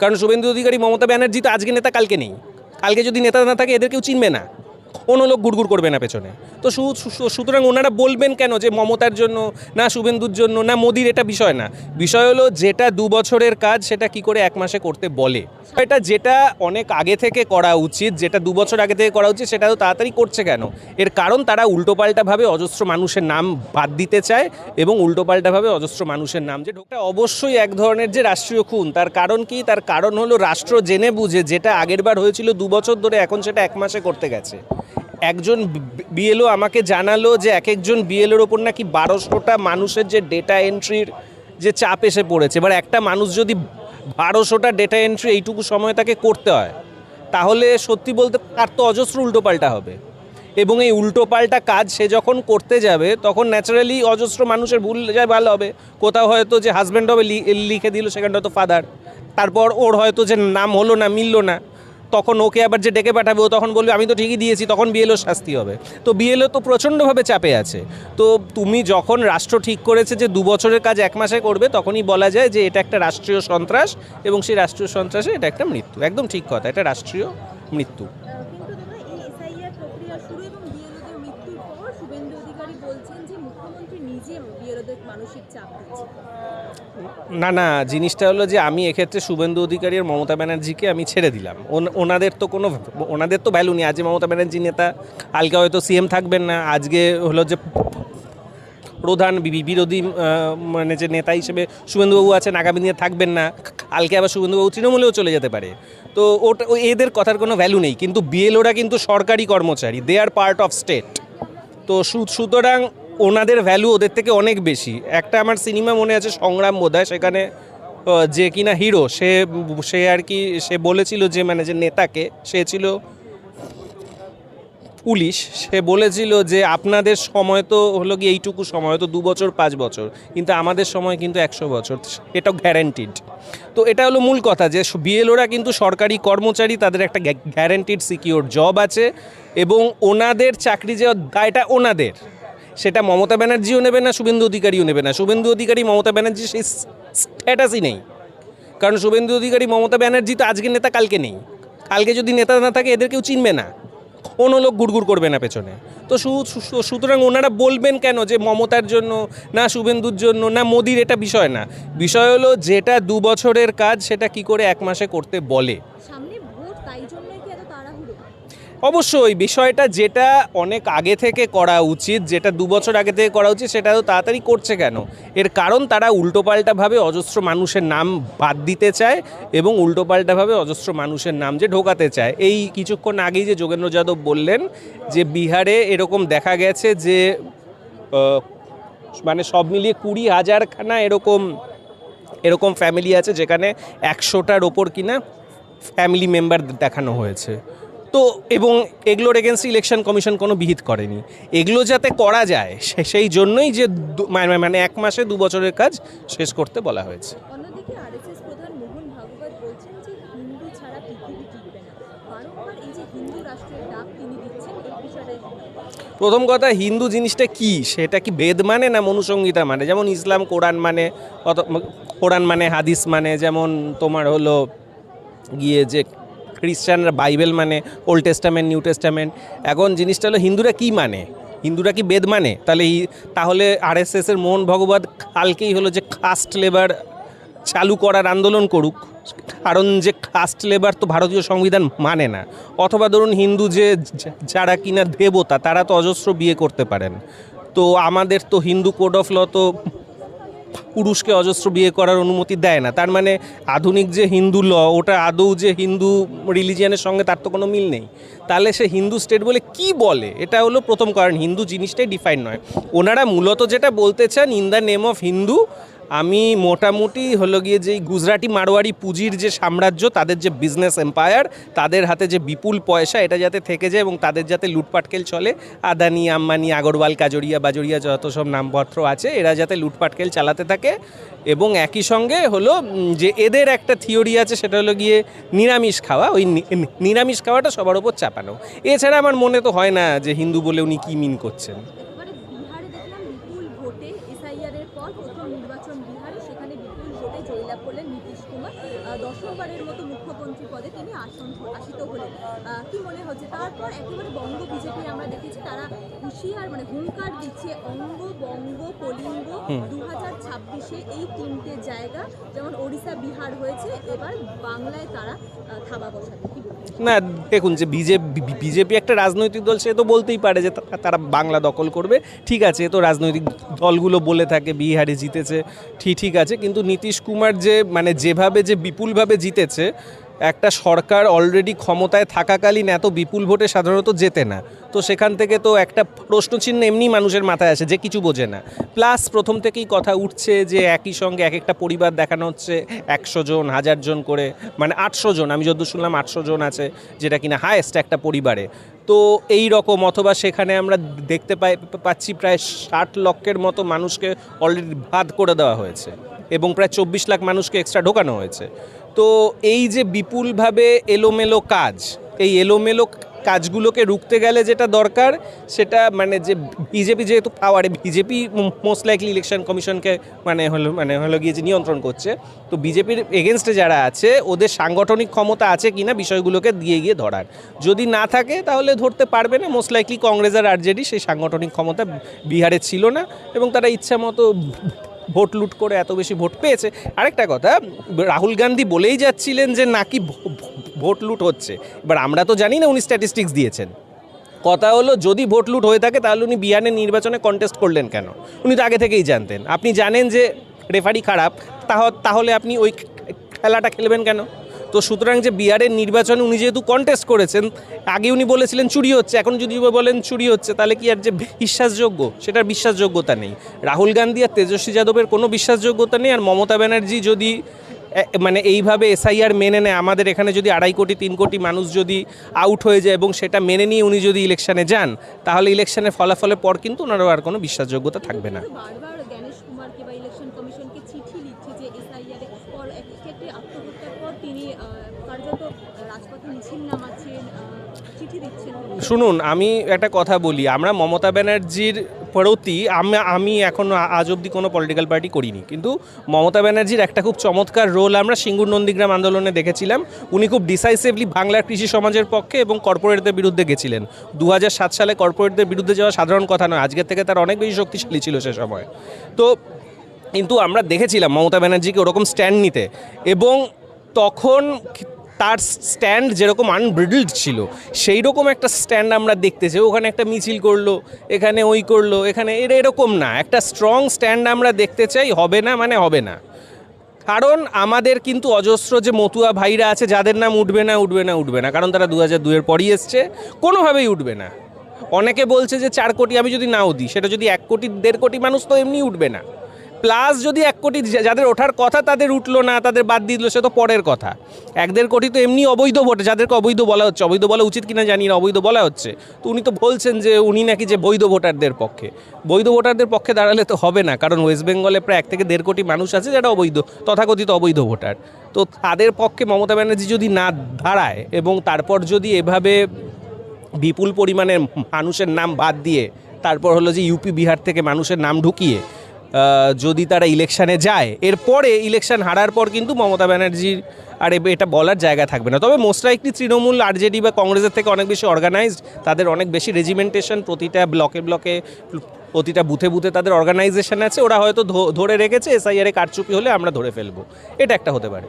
কারণ শুভেন্দু অধিকারী মমতা ব্যানার্জি তো আজকে নেতা, কালকে নেই। কালকে যদি নেতা না থাকে, এদের কেউ চিনবে না। কোনো লোক গুড়গুড় করবে না পেছনে। তো সুতরাং ওনারা বলবেন কেন যে মমতার জন্য না শুভেন্দুর জন্য না মোদির এটা বিষয় না। বিষয় হলো যেটা দু বছরের কাজ সেটা কি করে এক মাসে করতে বলে। এটা যেটা অনেক আগে থেকে করা উচিত, যেটা দু বছর আগে থেকে করা উচিত সেটা তো তাড়াতাড়ি করছে কেন? এর কারণ তারা উল্টোপাল্টাভাবে অজস্র মানুষের নাম বাদ দিতে চায় এবং উল্টোপাল্টাভাবে অজস্র মানুষের নাম। যে ঢোকটা অবশ্যই এক ধরনের যে রাষ্ট্রীয় খুন, তার কারণ কি? তার কারণ হলো রাষ্ট্র জেনে বুঝে যেটা আগেরবার হয়েছিল দু বছর ধরে, এখন সেটা এক মাসে করতে গেছে। একজন বিএলও আমাকে জানালো যে এক একজন বিএলওর ওপর নাকি বারোশোটা মানুষের যে ডেটা এন্ট্রির যে চাপ এসে পড়েছে, এবার একটা মানুষ যদি বারোশোটা ডেটা এন্ট্রি এইটুকু সময় তাকে করতে হয়, তাহলে সত্যি বলতে তার তো অজস্র উল্টোপাল্টা হবে। এবং এই উল্টোপাল্টা কাজ সে যখন করতে যাবে, তখন ন্যাচারালি অজস্র মানুষের ভুল যায় ভালো হবে। কোথাও হয়তো যে হাজব্যান্ড হবে লিখে দিল, সেখানটা হয়তো ফাদার তারপর ওর হয়তো যে নাম হলো না, মিললো না তখন ওকে আবার যে ডেকে পাঠাবে, ও তখন বলবে, আমি তো ঠিকই দিয়েছি, তখন বিএলও শাস্তি হবে। তো বিএলও তো প্রচণ্ডভাবে চাপে আছে। তো তুমি যখন রাষ্ট্র ঠিক করেছে যে দু বছরের কাজ এক মাসে করবে, তখনই বলা যায় যে এটা একটা রাষ্ট্রীয় সন্ত্রাস এবং সেই রাষ্ট্রীয় সন্ত্রাসে এটা একটা মৃত্যু। একদম ঠিক কথা, এটা রাষ্ট্রীয় মৃত্যু। না না, জিনিসটা হলো যে আমি এক্ষেত্রে শুভেন্দু অধিকারী আর মমতা ব্যানার্জিকে আমি ছেড়ে দিলাম। ওন- ওনাদের তো কোনো ওনাদের তো ভ্যালু নেই। আজকে মমতা ব্যানার্জি নেতা, কালকে হয়তো সিএম থাকবেন না। আজকে হলো যে প্রধান বিরোধী মানে যে নেতা হিসেবে শুভেন্দুবাবু আছেন, আগামী দিনে থাকবেন না। কালকে আবার শুভেন্দুবাবু তৃণমূলেও চলে যেতে পারে। তো ওটা এদের কথার কোনো ভ্যালু নেই। কিন্তু বিএলওরা কিন্তু সরকারি কর্মচারী। They are part of state তো সুতরাং ওনাদের ভ্যালু ওদের থেকে অনেক বেশি। একটা আমার সিনেমা মনে আছে সংগ্রাম বোধহয়, সেখানে যে কিনা হিরো সে সে আর কি, সে বলেছিল যে মানে যে নেতাকে, সে ছিল পুলিশ, সে বলেছিল যে, আপনাদের সময় তো হলো কি এইটুকু সময় তো দু বছর, পাঁচ বছর, কিন্তু আমাদের সময় কিন্তু একশো বছর এটাও গ্যারান্টিড তো এটা হলো মূল কথা যে বিএলওরা কিন্তু সরকারি কর্মচারী, তাদের একটা গ্যারান্টিড সিকিওর জব আছে, এবং ওনাদের চাকরি যে দায়টা ওনাদের। সেটা মমতা ব্যানার্জিও নেবে না, শুভেন্দু অধিকারীও নেবে না। শুভেন্দু অধিকারী, মমতা ব্যানার্জি সেই স্ট্যাটাসই নেই। কারণ শুভেন্দু অধিকারী, মমতা ব্যানার্জি তো আজকে নেতা, কালকে নেই। কালকে যদি নেতা না থাকে এদের কেউ চিনবে না। কোনো লোক গুড়গুড় করবে না পেছনে। তো সুতরাং ওনারা বলবেন কেন যে মমতার জন্য না শুভেন্দুর জন্য না মোদির এটা বিষয় না? বিষয় হলো যেটা দু বছরের কাজ, সেটা কি করে এক মাসে করতে বলে সামনে ভোট তাই জন্যই কি এত তাড়াহুড়ো অবশ্যই বিষয়টা যেটা অনেক আগে থেকে করা উচিত, যেটা দু বছর আগে থেকে করা উচিত, সেটা তো তাড়াতাড়ি করছে কেন? এর কারণ তারা উল্টোপাল্টাভাবে অজস্র মানুষের নাম বাদ দিতে চায় এবং উল্টোপাল্টাভাবে অজস্র মানুষের নাম যে ঢোকাতে চায়। এই কিছুক্ষণ আগেই যে যোগেন্দ্র যাদব বললেন যে বিহারে এরকম দেখা গেছে যে মানে সব মিলিয়ে কুড়ি হাজারখানা এরকম এরকম ফ্যামিলি আছে যেখানে একশোটার ওপর কিনা ফ্যামিলি মেম্বার দেখানো হয়েছে। তো এবং এগুলোর এগেনস্ট ইলেকশন কমিশন কোনো বিহিত করেনি। এগুলো যাতে করা যায় সেই জন্যই যে মানে মানে এক মাসে দু বছরের কাজ শেষ করতে বলা হয়েছে? প্রথম কথা হিন্দু জিনিসটা কি? সেটা কি বেদ মানে না মনুসংহিতা মানে? যেমন ইসলাম কোরআন মানে কোরআন মানে হাদিস মানে যেমন তোমার হলো গিয়ে যে খ্রিস্টানরা বাইবেল মানে ওল্ড টেস্টামেন্ট নিউ টেস্টামেন্ট এখন জিনিসটা হলো হিন্দুরা কী মানে? হিন্দুরা কি বেদ মানে? তাহলে তাহলে আরএসএস এর মোহন ভগবত কালকেই হলো যে কাস্ট লেবার চালু করার আন্দোলন করুক। কারণ যে কাস্ট লেবার তো ভারতীয় সংবিধান মানে না। অথবা ধরুন হিন্দু যে যারা কিনা দেবতা, তারা তো অজস্র বিয়ে করতে পারেন। তো আমাদের তো হিন্দু কোড অফ ল তো পুরুষকে অজস্র বিয়ে করার অনুমতি দেয় না। তার মানে আধুনিক যে হিন্দু ল, ওটা আদৌ যে হিন্দু রিলিজিয়ানের সঙ্গে তার তো কোনো মিল নেই। তাহলে সে হিন্দু স্টেট বলে কি বলে? এটা হলো প্রথম কারণ। হিন্দু জিনিসটাই ডিফাইন নয়। ওনারা মূলত যেটা বলতে চান, in the name of Hindu আমি মোটামুটি হলো গিয়ে যে গুজরাটি মারোয়ারি পুঁজির যে সাম্রাজ্য, তাদের যে বিজনেস এম্পায়ার তাদের হাতে যে বিপুল পয়সা, এটা যাতে থেকে যায় এবং তাদের যাতে লুটপাটকেল চলে। আদানি, আম্বানি, আগরওয়াল, কাজরিয়া, বাজরিয়া যত সব নামপত্র আছে, এরা যাতে লুটপাটকেল চালাতে থাকে। এবং একই সঙ্গে হলো যে এদের একটা থিওরি আছে, সেটা হলো গিয়ে নিরামিষ খাওয়া। ওই নিরামিষ খাওয়াটা সবার ওপর চাপানো। এছাড়া আমার মনে তো হয় না যে হিন্দু বলে উনি কী মিন করছেন একেবারে বিহারে দেখলাম বিপুল ভোটে এসআইআর এর পর প্রথম নির্বাচন বিহারে সেখানে বিপুল ভোটে জয়লাভ করলেন নীতিশ কুমার আহ, দশমবারের বিহারের মতো মুখ্যমন্ত্রী পদে তিনি আসন আসিত হলেন আহ, কি মনে হচ্ছে। তারপর একেবারে বঙ্গ বিজেপি আমরা দেখেছি তারা হুঁশিয়ার মানে হুঙ্কার দিচ্ছে অঙ্গ বঙ্গ কলিঙ্গ দু হাজার ছাব্বিশে এই তিনটে জায়গা। যেমন ওড়িশা বিহার হয়েছে এবার বাংলায় তারা থাবা বসাবে। না দেখুন যে বিজেপি বিজেপি একটা রাজনৈতিক দল সে তো বলতেই পারে যে তারা বাংলা দখল করবে। ঠিক আছে এ তো রাজনৈতিক দলগুলো বলে থাকে বিহারে জিতেছে ঠিক ঠিক আছে। কিন্তু নীতিশ কুমার যে মানে যেভাবে যে বিপুলভাবে জিতেছে একটা সরকার অলরেডি ক্ষমতায় থাকাকালীন এত বিপুল ভোটে সাধারণত জেতে না। তো সেখান থেকে তো একটা প্রশ্নচিহ্ন এমনি মানুষের মাথায় আসে যে কিছু বোঝে না। প্লাস প্রথম থেকেই কথা উঠছে যে একই সঙ্গে এক একটা পরিবার দেখানো হচ্ছে একশো জন, হাজার জন করে মানে আটশো জন, আমি যদ্দূর শুনলাম আটশো জন আছে, যেটা কিনা হায়েস্ট একটা পরিবারে। তো এই রকম, অথবা সেখানে আমরা দেখতে পাই, পাচ্ছি প্রায় ষাট লক্ষের মতো মানুষকে অলরেডি ভাত করে দেওয়া হয়েছে। এবং প্রায় চব্বিশ লাখ মানুষকে এক্সট্রা ঢোকানো হয়েছে। তো এই যে বিপুলভাবে এলোমেলো কাজ, এই এলোমেলো কাজগুলোকে রুখতে গেলে যেটা দরকার, সেটা মানে যে বিজেপি যেহেতু পাওয়ারে বিজেপি মোস্ট লাইকলি ইলেকশন কমিশনকে মানে হলো মানে হলো গিয়ে যে নিয়ন্ত্রণ করছে। তো বিজেপির এগেনস্টে যারা আছে, ওদের সাংগঠনিক ক্ষমতা আছে কি না বিষয়গুলোকে দিয়ে গিয়ে ধরার। যদি না থাকে, তাহলে ধরতে পারবে না। মোস্ট লাইকলি কংগ্রেস আর আরজেডি সেই সাংগঠনিক ক্ষমতা বিহারে ছিল না এবং তারা ইচ্ছা মতো ভোট লুট করে এত বেশি ভোট পেয়েছে। আরেকটা কথা, রাহুল গান্ধী বলেই যাচ্ছিলেন যে নাকি ভোট লুট হচ্ছে। এবার আমরা তো জানি না উনি স্ট্যাটিস্টিক্স দিয়েছেন। কথা হলো, যদি ভোট লুট হয়ে থাকে, তাহলে উনি বিহারের নির্বাচনে কন্টেস্ট করলেন কেন? উনি তো আগে থেকেই জানতেন। আপনি জানেন যে রেফারি খারাপ, তাহ- তাহলে আপনি ওই খেলাটা খেলবেন কেন? তো সুতরাং যে বিহারের নির্বাচনে উনি যেহেতু কন্টেস্ট করেছেন, আগে উনি বলেছিলেন চুরি হচ্ছে, এখন যদি বলেন চুরি হচ্ছে, তাহলে কি আর যে বিশ্বাসযোগ্য? সেটার বিশ্বাসযোগ্যতা নেই। রাহুল গান্ধী আর তেজস্বী যাদবের কোনো বিশ্বাসযোগ্যতা নেই, আর মমতা ব্যানার্জি যদি মানে এইভাবে এসআইআর মেনে নেয়, আমাদের এখানে যদি আড়াই কোটি, তিন কোটি মানুষ যদি আউট হয়ে যায় এবং সেটা মেনে নিয়ে উনি যদি ইলেকশানে যান, তাহলে ইলেকশনের ফলাফলের পর কিন্তু ওনারও আর কোনো বিশ্বাসযোগ্যতা থাকবে না কিন্তু বারবার জ্ঞানেশ কুমারকে বা ইলেকশন কমিশনকে চিঠি লিখছে যে এসআইআর পর একটি একটি আত্মহত্যার পর তিনি আহ, কার্যত রাজপথে মিছিল নামাচ্ছেন আহ, চিঠি দিচ্ছেন শুনুন, আমি একটা কথা বলি। আমরা মমতা ব্যানার্জির প্রতি, আমি এখন আজ অবধি কোনো পলিটিক্যাল পার্টি করিনি। কিন্তু মমতা ব্যানার্জির একটা খুব চমৎকার রোল আমরা সিঙ্গুর নন্দীগ্রাম আন্দোলনে দেখেছিলাম। উনি খুব ডিসাইসিভলি বাংলার কৃষি সমাজের পক্ষে এবং কর্পোরেটদের বিরুদ্ধে গেছিলেন। দু সালে কর্পোরেটদের বিরুদ্ধে যাওয়া সাধারণ কথা নয়। আজকের থেকে তার অনেক বেশি শক্তিশালী ছিল সে সময়। তো, কিন্তু আমরা দেখেছিলাম মমতা ব্যানার্জিকে ওরকম স্ট্যান্ড নিতে। এবং তখন তার স্ট্যান্ড যেরকম আনব্রিডলড ছিল সেই রকম একটা স্ট্যান্ড আমরা দেখতে চাই। ওখানে একটা মিছিল করল, এখানে ওই করল, এখানে এর এরকম না। একটা স্ট্রং স্ট্যান্ড আমরা দেখতে চাই, হবে না মানে হবে না। কারণ আমাদের কিন্তু অজস্র যে মতুয়া ভাইরা আছে, যাদের নাম উঠবে না উঠবে না উঠবে না। কারণ তারা দু হাজার দুয়ের পরই এসছে, কোনোভাবেই উঠবে না। অনেকে বলছে যে চার কোটি আমি যদি নাও দিই, সেটা যদি এক কোটি, দেড় কোটি মানুষ তো এমনি উঠবে না। প্লাস যদি এক কোটি যাদের ওঠার কথা তাদের উঠল না, তাদের বাদ দিয়ে দিল, সে তো পরের কথা। এক দেড় কোটি তো এমনি অবৈধ ভোট, যাদেরকে অবৈধ বলা হচ্ছে। অবৈধ বলা উচিত কিনা জানি না, অবৈধ বলা হচ্ছে। তো উনি তো বলছেন যে উনি নাকি যে বৈধ ভোটারদের পক্ষে। বৈধ ভোটারদের পক্ষে দাঁড়ালে তো হবে না, কারণ ওয়েস্ট বেঙ্গলে প্রায় এক থেকে দেড় কোটি মানুষ আছে যারা অবৈধ, তথাকথিত অবৈধ ভোটার। তো তাদের পক্ষে মমতা ব্যানার্জি যদি না দাঁড়ায় এবং তারপর যদি এভাবে বিপুল পরিমাণের মানুষের নাম বাদ দিয়ে, তারপর হলো যে ইউপি, বিহার থেকে মানুষের নাম ঢুকিয়ে যদি তারা ইলেকশানে যায়। এরপরে ইলেকশান হারার পর কিন্তু মমতা ব্যানার্জির আর এটা বলার জায়গা থাকবে না। তবে মোস্ট লাইকলি তৃণমূল আরজেডি বা কংগ্রেসের থেকে অনেক বেশি অর্গানাইজড তাদের অনেক বেশি রেজিমেন্টেশন প্রতিটা ব্লকে ব্লকে প্রতিটা বুথে বুথে তাদের অর্গানাইজেশন আছে। ওরা হয়তো ধরে রেখেছে এসআইআরে কারচুপি হলে আমরা ধরে ফেলব। এটা একটা হতে পারে।